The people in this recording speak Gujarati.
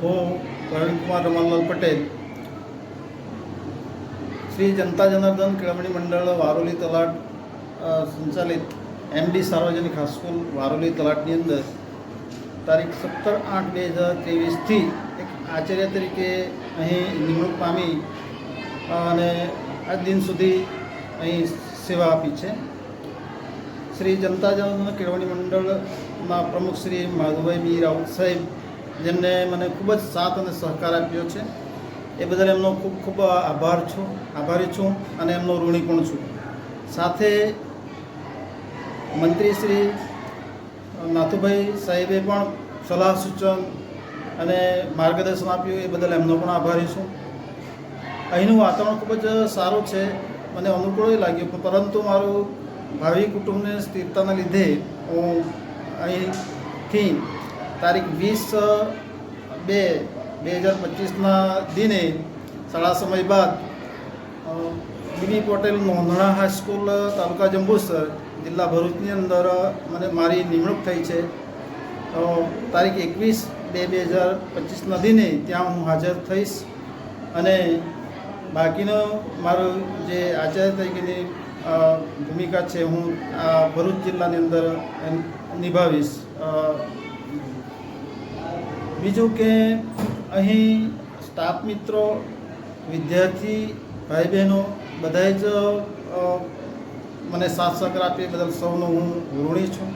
હું પ્રવીણકુમાર રમણલાલ પટેલ શ્રી જનતા જનાર્દન કેળવણી મંડળ વારોલી તલાટ સંચાલિત એમડી સાર્વજનિક હાઈસ્કૂલ વારોલી તલાટની અંદર તારીખ સત્તર આઠ બે હજાર ત્રેવીસથી એક આચાર્ય તરીકે અહીં નિમણૂક પામી અને આજ દિન સુધી અહીં સેવા આપી છે શ્રી જનતા જનાર્દન કેળવણી મંડળના પ્રમુખ શ્રી માધુભાઈ બી રાઉત સાહેબ જેમને મને ખૂબ જ સાથ અને સહકાર આપ્યો છે. એ બદલ એમનો ખૂબ ખૂબ આભાર છું, આભારી છું અને એમનો ઋણી પણ છું. સાથે મંત્રી શ્રી નાથુભાઈ સાહેબે પણ સલાહ સૂચન અને માર્ગદર્શન આપ્યું, એ બદલ એમનો પણ આભારી છું. અહીંનું વાતાવરણ ખૂબ જ સારું છે, મને અનુકૂળ લાગ્યું પરંતુ મારું ભાવિ કુટુંબને સ્થિરતાના લીધે હું અહીંથી તારીખ વીસ બે બે હજાર પચીસના દિને સાડા સમય બાદ BB Patel Nondhna high school taluka Jambusar જિલ્લા ભરૂચની અંદર મને મારી નિમણૂક થઈ છે. તારીખ એકવીસ બે બે હજાર પચીસના દિને ત્યાં હું હાજર થઈશ અને બાકીનો મારું જે આચાર્ય તરીકેની ભૂમિકા છે હું આ ભરૂચ જિલ્લાની અંદર નિભાવીશ. બીજું કે અહીં સ્ટાફ મિત્રો, વિદ્યાર્થી ભાઈ બહેનો બધાએ જ મને સાથ સહકાર આપી બદલ સૌનો હું ઋણી છું.